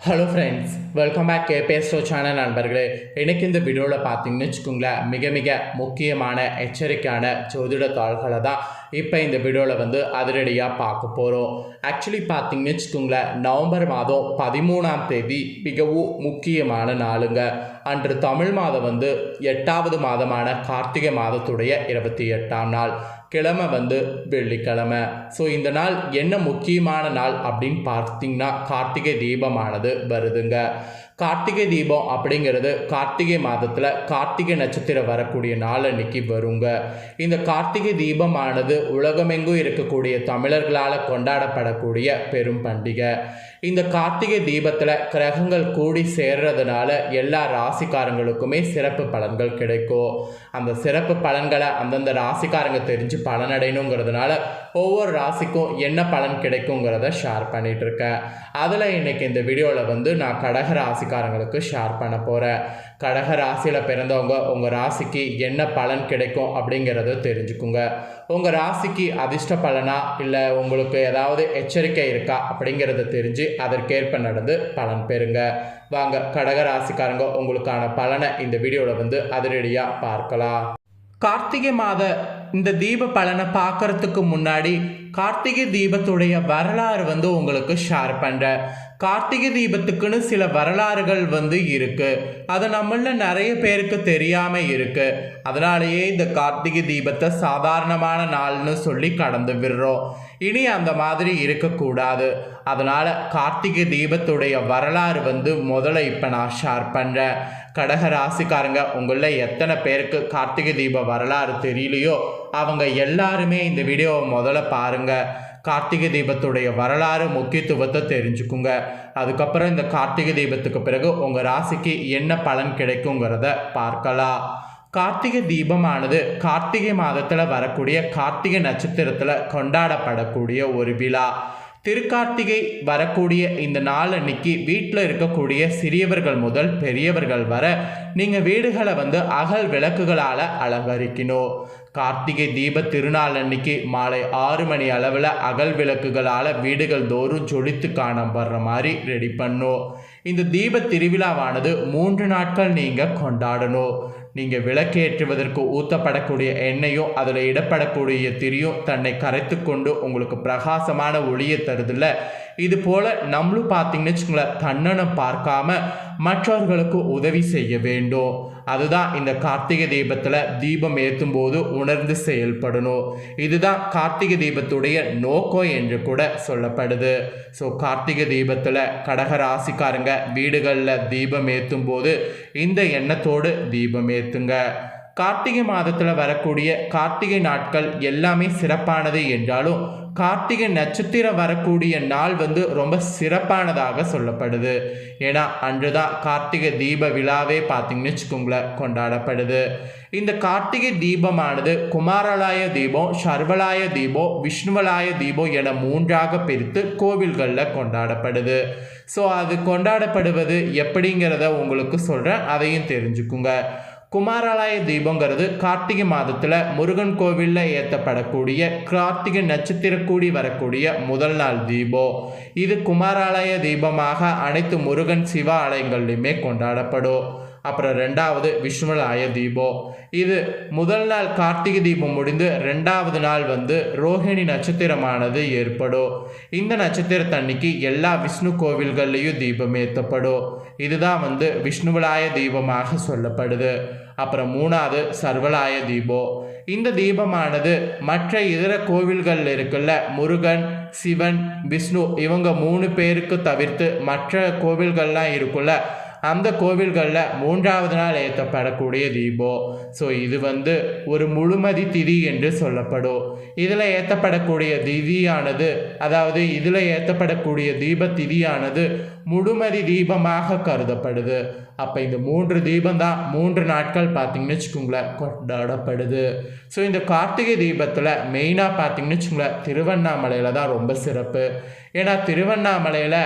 Hello friends welcome back KPSO channel நண்பர்களே. எனக்கு இந்த வீடியோவில் பார்த்தீங்கன்னு வச்சுக்கோங்களேன் மிக மிக முக்கியமான எச்சரிக்கையான ஜோதிட தாள்களை தான் இப்போ இந்த வீடியோவில் வந்து அதிரடியாக பார்க்க போகிறோம் ஆக்சுவலி பார்த்தீங்கன்னு வச்சுக்கோங்களேன் நவம்பர் மாதம் பதிமூணாம் தேதி மிகவும் முக்கியமான நாளுங்க. அன்று தமிழ் மாதம் வந்து எட்டாவது மாதமான கார்த்திகை மாதத்துடைய இருபத்தி எட்டாம் நாள். கிழமை வந்து வெள்ளிக்கிழமை. ஸோ இந்த நாள் என்ன முக்கியமான நாள் அப்படின்னு பார்த்தீங்கன்னா கார்த்திகை தீபமானது வருதுங்க. கார்த்திகை தீபம் அப்படிங்கிறது கார்த்திகை மாதத்தில் கார்த்திகை நட்சத்திரம் வரக்கூடிய நாள் அன்னைக்கு வருங்க. இந்த கார்த்திகை தீபமானது உலகமெங்கும் இருக்கக்கூடிய தமிழர்களால் கொண்டாடப்படக்கூடிய பெரும் பண்டிகை. இந்த கார்த்திகை தீபத்தில் கிரகங்கள் கூடி சேர்றதுனால எல்லா ராசிக்காரங்களுக்குமே சிறப்பு பலன்கள் கிடைக்கும். அந்த சிறப்பு பலன்களை அந்தந்த ராசிக்காரங்க தெரிஞ்சு பலனடையணுங்கிறதுனால ஒவ்வொரு ராசிக்கும் என்ன பலன் கிடைக்குங்கிறத ஷேர் பண்ணிகிட்ருக்கேன் இருக்கேன் அதில் இன்றைக்கி இந்த வீடியோவில் வந்து நான் கடக ராசிக்காரங்களுக்கு ஷேர் பண்ண போகிறேன் கடக ராசியில் பிறந்தவங்க உங்கள் ராசிக்கு என்ன பலன் கிடைக்கும் அப்படிங்கிறத தெரிஞ்சுக்குங்க. உங்கள் ராசிக்கு அதிர்ஷ்ட பலனா இல்லை உங்களுக்கு ஏதாவது எச்சரிக்கை இருக்கா அப்படிங்கிறத தெரிஞ்சு அதற்கேற்ப நடந்து பலன் பெறுங்க. வாங்க கடக ராசிக்காரங்க உங்களுக்கான பலனை இந்த வீடியோவில் வந்து அதிரடியாக பார்க்கலாம். கார்த்திகை மாத இந்த தீப பலனை பார்க்கறதுக்கு முன்னாடி கார்த்திகை தீபத்துடைய வரலாறு வந்து உங்களுக்கு ஷேர் பண்ணுறேன் கார்த்திகை தீபத்துக்குன்னு சில வரலாறுகள் வந்து இருக்குது அது நம்மள நிறைய பேருக்கு தெரியாமல் இருக்குது அதனாலேயே இந்த கார்த்திகை தீபத்தை சாதாரணமான நாள்னு சொல்லி கடந்து விடுறோம். இனி அந்த மாதிரி இருக்கக்கூடாது. அதனால் கார்த்திகை தீபத்துடைய வரலாறு வந்து முதல்ல இப்போ நான் ஷேர் பண்ணுறேன் கடக ராசிக்காரங்க உங்களில் எத்தனை பேருக்கு கார்த்திகை தீப வரலாறு தெரியலையோ அவங்க எல்லாருமே இந்த வீடியோவை முதல்ல பாருங்கள் கார்த்திகை தீபத்துடைய வரலாறு முக்கியத்துவத்தை தெரிஞ்சுக்குங்க. அதுக்கப்புறம் இந்த கார்த்திகை தீபத்துக்கு பிறகு உங்கள் ராசிக்கு என்ன பலன் கிடைக்குங்கிறத பார்க்கலாம். கார்த்திகை தீபமானது கார்த்திகை மாதத்தில் வரக்கூடிய கார்த்திகை நட்சத்திரத்தில் கொண்டாடப்படக்கூடிய ஒரு விழா. திருக்கார்த்திகை வரக்கூடிய இந்த நாள் அன்னைக்கு வீட்டில் இருக்கக்கூடிய சிறியவர்கள் முதல் பெரியவர்கள் வர நீங்கள் வீடுகளை வந்து அகல் விளக்குகளால் அலங்கரிக்கணும். கார்த்திகை தீப திருநாள் அன்னைக்கு மாலை ஆறு மணி அளவில் அகல் விளக்குகளால் வீடுகள் தோறும் ஜொலித்து காணப்படுற மாதிரி ரெடி பண்ணும். இந்த தீப திருவிழாவானது மூன்று நாட்கள் நீங்கள் கொண்டாடணும். நீங்கள் விளக்கேற்றுவதற்கு ஊற்றப்படக்கூடிய எண்ணெயும் அதில் இடப்படக்கூடிய திரியும் தன்னை கரைத்து கொண்டு உங்களுக்கு பிரகாசமான ஒளியை தருதில்ல. இது போல் நம்மளும் பார்த்தீங்கன்னு வச்சுக்கோங்களேன் தன்னனம் பார்க்காம மற்றவர்களுக்கு உதவி செய்ய வேண்டும். அதுதான் இந்த கார்த்திகை தீபத்தில் தீபம் ஏற்றும் போது உணர்ந்து செயல்படணும். இதுதான் கார்த்திகை தீபத்துடைய நோக்கம் என்று கூட சொல்லப்படுது. ஸோ கார்த்திகை தீபத்தில் கடக ராசிக்காரங்க வீடுகளில் தீபம் ஏற்றும் போது இந்த எண்ணத்தோடு தீபம் ஏற்றுங்க கார்த்திகை மாதத்தில் வரக்கூடிய கார்த்திகை நாட்கள் எல்லாமே சிறப்பானது என்றாலும் கார்த்திகை நட்சத்திரம் வரக்கூடிய நாள் வந்து ரொம்ப சிறப்பானதாக சொல்லப்படுது. ஏன்னா அன்று தான் கார்த்திகை தீப விழாவே பார்த்தீங்கன்னு வச்சுக்கோங்களேன் கொண்டாடப்படுது. இந்த கார்த்திகை தீபமானது குமாரலாய தீபம் சர்வலாய தீபம் விஷ்ணுவலாய தீபம் என மூன்றாக பிரித்து கோவில்களில் கொண்டாடப்படுது. ஸோ அது கொண்டாடப்படுவது எப்படிங்கிறத உங்களுக்கு சொல்கிறேன் அதையும் தெரிஞ்சுக்குங்க. குமாராலய தீபங்கிறது கார்த்திகை மாதத்தில் முருகன் கோவிலில் ஏற்றப்படக்கூடிய கார்த்திகை நட்சத்திர கூடி வரக்கூடிய முதல் நாள் தீபம். இது குமாராலய தீபமாக அனைத்து முருகன் சிவ ஆலயங்கள்லையுமே கொண்டாடப்படும். அப்புறம் ரெண்டாவது விஷ்ணுவலாய தீபம் இது முதல் நாள் கார்த்திகை தீபம் முடிந்து ரெண்டாவது நாள் வந்து ரோஹிணி நட்சத்திரமானது ஏற்படும். இந்த நட்சத்திரத்தன்னைக்கு எல்லா விஷ்ணு கோவில்கள்லேயும் தீபம் ஏற்றப்படும் இதுதான் வந்து விஷ்ணுவலாய தீபமாக சொல்லப்படுது. அப்புறம் மூணாவது சர்வலாய தீபம் இந்த தீபமானது மற்ற இதர கோவில்களில் இருக்குல்ல முருகன் சிவன் விஷ்ணு இவங்க மூணு பேருக்கு தவிர்த்து மற்ற கோவில்கள்லாம் இருக்குல்ல அந்த கோவில்களில் மூன்றாவது நாள் ஏற்றப்படக்கூடிய தீபம் ஸோ இது வந்து ஒரு முழுமதி திதி என்று சொல்லப்படும். இதில் ஏற்றப்படக்கூடிய திதியானது அதாவது இதில் ஏற்றப்படக்கூடிய தீப திதியானது முழுமதி தீபமாக கருதப்படுது. அப்போ இந்த மூன்று தீபம் தான் மூன்று நாட்கள் பார்த்தீங்கன்னு வச்சுக்கோங்களேன் கொண்டாடப்படுது. ஸோ இந்த கார்த்திகை தீபத்தில் மெயினாக பார்த்தீங்கன்னு வச்சுக்கோங்களேன் திருவண்ணாமலையில் தான் ரொம்ப சிறப்பு. ஏன்னா திருவண்ணாமலையில்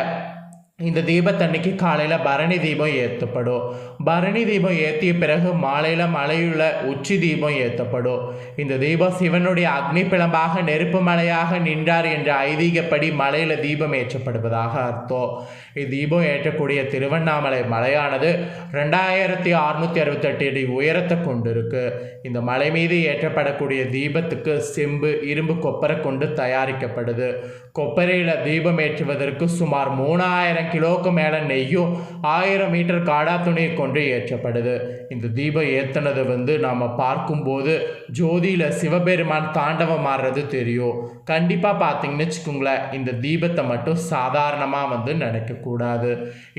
இந்த தீபத்தன்னைக்கு காலையில் பரணி தீபம் ஏற்றப்படும். பரணி தீபம் ஏற்றிய பிறகு மாலையில் மலையுள்ள உச்சி தீபம் ஏற்றப்படும். இந்த தீபம் சிவனுடைய அக்னி பிளம்பாக நெருப்பு மலையாக நின்றார் என்ற ஐதீகப்படி மலையில் தீபம் ஏற்றப்படுவதாக அர்த்தம். இத்தீபம் ஏற்றக்கூடிய திருவண்ணாமலை மலையானது ரெண்டாயிரத்தி அறுநூற்றி அறுபத்தெட்டு அடி உயரத்தை கொண்டிருக்கு. இந்த மலை மீது ஏற்றப்படக்கூடிய தீபத்துக்கு செம்பு இரும்பு கொப்பரை கொண்டு தயாரிக்கப்படுது. கொப்பரையில் தீபம் ஏற்றுவதற்கு சுமார் மூணாயிரம் கிலோவுக்கு மேலே நெய்யும் ஆயிரம் மீட்டர் காடா துணியை கொண்டு ஏற்றப்படுது. இந்த தீபம் ஏற்றினது வந்து நாம் பார்க்கும்போது ஜோதியில் சிவபெருமான் தாண்டவம் மாறுறது தெரியும். கண்டிப்பாக பார்த்தீங்கன்னு வச்சுக்கோங்களேன் இந்த தீபத்தை மட்டும் சாதாரணமாக வந்து நினைக்கக்கூடாது.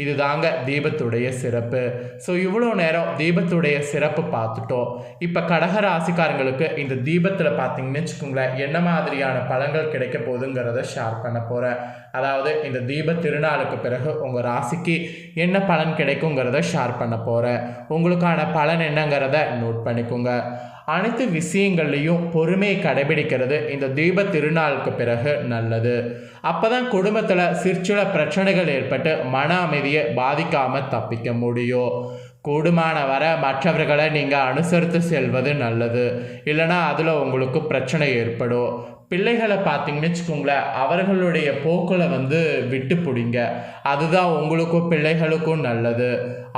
இது தாங்க தீபத்துடைய சிறப்பு. ஸோ இவ்வளோ நேரம் தீபத்துடைய சிறப்பு பார்த்துட்டோம். இப்போ கடக ராசிக்காரங்களுக்கு இந்த தீபத்தில் பார்த்தீங்கன்னு வச்சுக்கோங்களேன் என்ன மாதிரியான பழங்கள் கிடைக்க போகுதுங்கிறத ஷேர் பண்ண போகிறேன் அதாவது இந்த தீப திருநாளுக்கு பிறகு உங்கள் ராசிக்கு என்ன பலன் கிடைக்குங்கிறத ஷேர் பண்ண போகிறேன் உங்களுக்கான பலன் என்னங்கிறத நோட் பண்ணிக்கோங்க. அனைத்து விஷயங்கள்லையும் பொறுமையை கடைபிடிக்கிறது இந்த தீப திருநாளுக்கு பிறகு நல்லது. அப்போ தான் குடும்பத்தில் சிற்சில பிரச்சனைகள் ஏற்பட்டு மன அமைதியை பாதிக்காமல் தப்பிக்க முடியும். கூடுமான வர மற்றவர்களை நீங்கள் அனுசரித்து செல்வது நல்லது. இல்லைனா அதில் உங்களுக்கு பிரச்சனை ஏற்படும். பிள்ளைகளை பார்த்தீங்கன்னு வச்சுக்கோங்களேன் அவர்களுடைய போக்களை வந்து விட்டு பிடிங்க அதுதான் உங்களுக்கும் பிள்ளைகளுக்கும் நல்லது.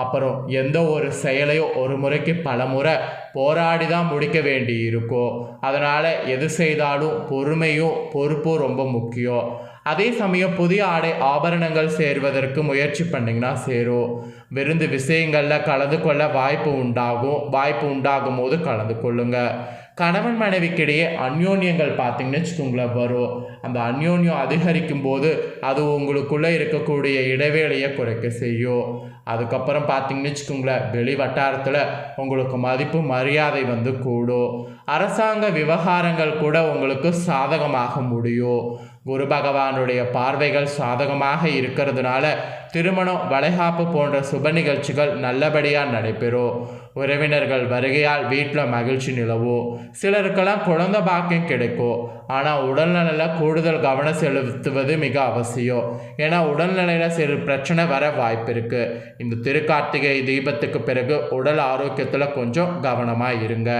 அப்புறம் எந்த ஒரு செயலையும் ஒரு முறைக்கு பல முறை போராடி தான் முடிக்க வேண்டி இருக்கும் அதனால் எது செய்தாலும் பொறுமையும் பொறுப்பும் ரொம்ப முக்கியம். அதே சமயம் புதிய ஆடை ஆபரணங்கள் சேர்வதற்கு முயற்சி பண்ணிங்கன்னா சேரும். விருந்து விஷயங்களில் கலந்து கொள்ள வாய்ப்பு உண்டாகும் வாய்ப்பு உண்டாகும் போது கலந்து கொள்ளுங்கள் கணவன் மனைவிக்கிடையே அந்யோன்யங்கள் பார்த்தீங்கன்னு வச்சுக்கோங்களேன் வரும். அந்த அந்யோன்யம் அதிகரிக்கும் போது அது உங்களுக்குள்ளே இருக்கக்கூடிய இடைவேளையை குறைக்க செய்யும். அதுக்கப்புறம் பார்த்தீங்கன்னு வச்சுக்கோங்களேன் வெளி வட்டாரத்தில் உங்களுக்கு மதிப்பு மரியாதை வந்து கூடும். அரசாங்க விவகாரங்கள் கூட உங்களுக்கு சாதகமாக முடியும் குரு பகவானுடைய பார்வைகள் சாதகமாக இருக்கிறதுனால திருமணம் வளைகாப்பு போன்ற சுப நிகழ்ச்சிகள் நல்லபடியாக நடைபெறும் உறவினர்கள் வருகையால் வீட்டில் மகிழ்ச்சி நிலவும் சிலருக்கெல்லாம் குழந்த பாக்கியம் கிடைக்கும் ஆனால் உடல்நலையில் கூடுதல் கவனம் செலுத்துவது மிக அவசியம் ஏன்னா உடல்நிலையில் சிறு பிரச்சனை வர வாய்ப்பு இருக்குது இந்த திருக்கார்த்திகை தீபத்துக்கு பிறகு உடல் ஆரோக்கியத்தில் கொஞ்சம் கவனமாக இருங்க.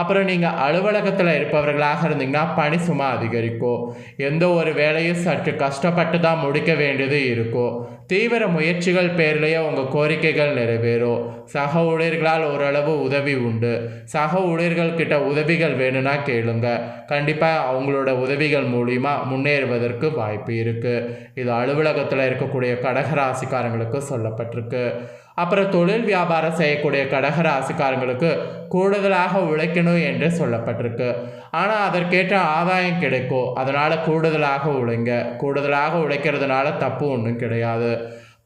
அப்புறம் நீங்கள் அலுவலகத்தில் இருப்பவர்களாக இருந்தீங்கன்னா பணி சும்மா அதிகரிக்கும். எந்த ஒரு வேலையும் சற்று கஷ்டப்பட்டு தான் முடிக்க வேண்டியது இருக்கும். தீவிர முயற்சிகள் பேர்லேயே உங்கள் கோரிக்கைகள் நிறைவேறும். சக ஊழியர்களால் ஓரளவு உதவி உண்டு. சக ஊழியர்கள் கிட்ட உதவிகள் வேணும்னா கேளுங்க. கண்டிப்பாக அவங்களோட உதவிகள் மூலிமா முன்னேறுவதற்கு வாய்ப்பு இருக்குது இது அலுவலகத்தில் இருக்கக்கூடிய கடகராசிக்காரங்களுக்கு சொல்லப்பட்டிருக்கு. அப்புறம் தொழில் வியாபாரம் செய்யக்கூடிய கடகராசிக்காரங்களுக்கு கூடுதலாக உழைக்கணும் என்று சொல்லப்பட்டிருக்கு. ஆனால் அதற்கேற்ற ஆதாயம் கிடைக்கும் அதனால் கூடுதலாக உழைங்க. கூடுதலாக உழைக்கிறதுனால தப்பு ஒன்றும் கிடையாது.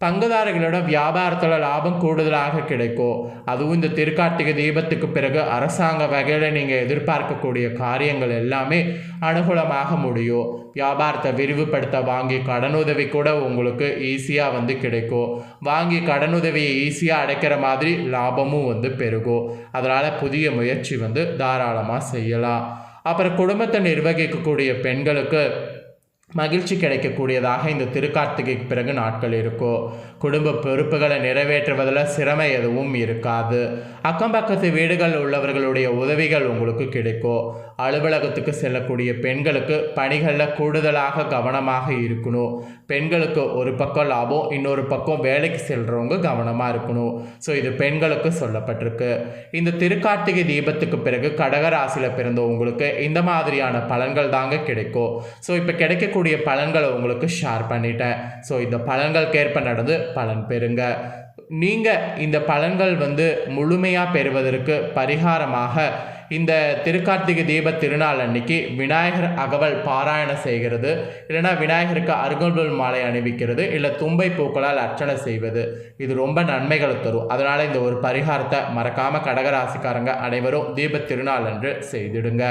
பங்குதாரர்களோட வியாபாரத்தில் லாபம் கூடுதலாக கிடைக்கும் அதுவும் இந்த திருக்கார்த்திகை தீபத்துக்கு பிறகு அரசாங்க வகையில் நீங்கள் எதிர்பார்க்கக்கூடிய காரியங்கள் எல்லாமே அனுகூலமாக முடியும். வியாபாரத்தை விரிவுபடுத்த வாங்கி கடனுதவி கூட உங்களுக்கு ஈஸியாக வந்து கிடைக்கும் வாங்கி கடனுதவியை ஈஸியாக அடைக்கிற மாதிரி லாபமும் வந்து பெருகும் அதனால் புதிய முயற்சி வந்து தாராளமாக செய்யலாம். அப்புறம் குடும்பத்தை நிர்வகிக்கக்கூடிய பெண்களுக்கு மகிழ்ச்சி கிடைக்கக்கூடியதாக இந்த திருக்கார்த்திகைக்கு பிறகு நாட்கள் இருக்கும் குடும்ப பொறுப்புகளை நிறைவேற்றுவதில் சிரமம் எதுவும் இருக்காது. அக்கம் பக்கத்து வீடுகள் உள்ளவர்களுடைய உதவிகள் உங்களுக்கு கிடைக்கும் அலுவலகத்துக்கு செல்லக்கூடிய பெண்களுக்கு பணிகளில் கூடுதலாக கவனமாக இருக்கணும். பெண்களுக்கு ஒரு பக்கம் லாபம் இன்னொரு பக்கம் வேலைக்கு செல்கிறவங்க கவனமாக இருக்கணும். ஸோ இது பெண்களுக்கு சொல்லப்பட்டிருக்கு. இந்த திருக்கார்த்திகை தீபத்துக்கு பிறகு கடகராசியில் பிறந்த உங்களுக்கு இந்த மாதிரியான பலன்கள் தாங்க கிடைக்கும். ஸோ இப்போ கிடைக்கக்கூடிய பலன்களை உங்களுக்கு ஷேர் பண்ணிட்டேன். ஸோ இந்த பலன்களுக்கேற்ப நடந்து பலன் பெறுங்க. நீங்கள் இந்த பலன்கள் வந்து முழுமையாக பெறுவதற்கு பரிகாரமாக இந்த திருக்கார்த்திகை தீப திருநாள் அன்னைக்கு விநாயகர் அகவல் பாராயணம் செய்கிறது. இல்லைன்னா விநாயகருக்கு அருகம்புல் மாலை அணிவிக்கிறது. இல்லை தும்பை பூக்களால் அர்ச்சனை செய்வது. இது ரொம்ப நன்மைகளை தரும். அதனால் இந்த ஒரு பரிகாரத்தை மறக்காமல் கடகராசிக்காரங்க அனைவரும் தீப திருநாள் அன்று செய்திடுங்க.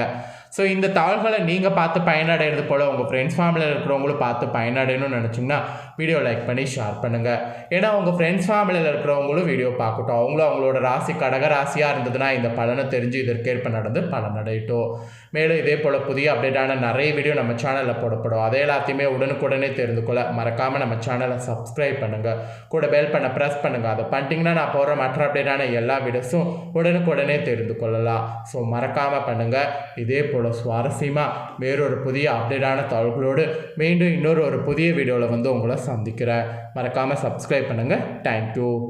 ஸோ இந்த தகவல்களை நீங்கள் பார்த்து பயனடைகிறது போல் உங்கள் ஃப்ரெண்ட்ஸ் ஃபேமிலியில் இருக்கிறவங்களும் பார்த்து பயனடையணும்னு நினச்சிங்கன்னா வீடியோ லைக் பண்ணி ஷேர் பண்ணுங்கள் ஏன்னா உங்கள் ஃப்ரெண்ட்ஸ் ஃபேமிலியில் இருக்கிறவங்களும் வீடியோ பார்க்கட்டும். அவங்களும் அவங்களோட ராசி கடக ராசியாக இருந்ததுன்னா இந்த பலனை தெரிஞ்சு இதற்கேற்ப நடந்து பலனடையட்டும். மேலும் இதே போல் புதிய அப்டேட்டான நிறைய வீடியோ நம்ம சேனலில் போடப்படும். அதே எல்லாத்தையுமே உடனுக்குடனே தெரிந்து கொள்ள மறக்காமல் நம்ம சேனலை சப்ஸ்கிரைப் பண்ணுங்கள் கூட பெல் பண்ண ப்ரெஸ் பண்ணுங்கள் அதை பண்ணிட்டீங்கன்னா நான் போகிற மற்ற அப்டேட்டான எல்லா வீடியோஸும் உடனுக்குடனே தெரிந்து கொள்ளலாம். ஸோ மறக்காமல் பண்ணுங்கள் இதே போல் போல் சுவாரஸ்யமாக வேறொரு புதிய அப்டேட்டான தகவல்களோடு மீண்டும் இன்னொரு ஒரு புதிய வீடியோவில் வந்து உங்களை சந்திக்கிறேன். மறக்காமல் சப்ஸ்கிரைப் பண்ணுங்கள் தேங்க்யூ